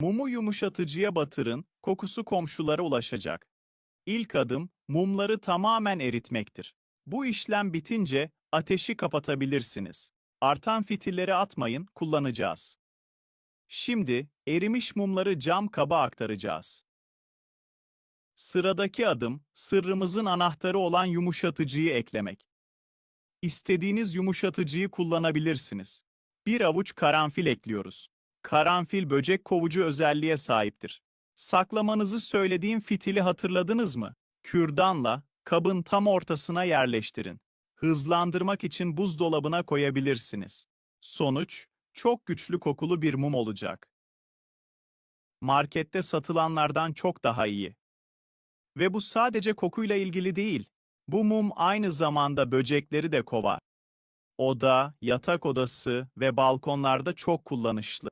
Mumu yumuşatıcıya batırın, kokusu komşulara ulaşacak. İlk adım, mumları tamamen eritmektir. Bu işlem bitince ateşi kapatabilirsiniz. Artan fitilleri atmayın, kullanacağız. Şimdi erimiş mumları cam kaba aktaracağız. Sıradaki adım, sırrımızın anahtarı olan yumuşatıcıyı eklemek. İstediğiniz yumuşatıcıyı kullanabilirsiniz. Bir avuç karanfil ekliyoruz. Karanfil böcek kovucu özelliğe sahiptir. Saklamanızı söylediğim fitili hatırladınız mı? Kürdanla kabın tam ortasına yerleştirin. Hızlandırmak için buzdolabına koyabilirsiniz. Sonuç, çok güçlü kokulu bir mum olacak. Markette satılanlardan çok daha iyi. Ve bu sadece kokuyla ilgili değil. Bu mum aynı zamanda böcekleri de kovar. Oda, yatak odası ve balkonlarda çok kullanışlı.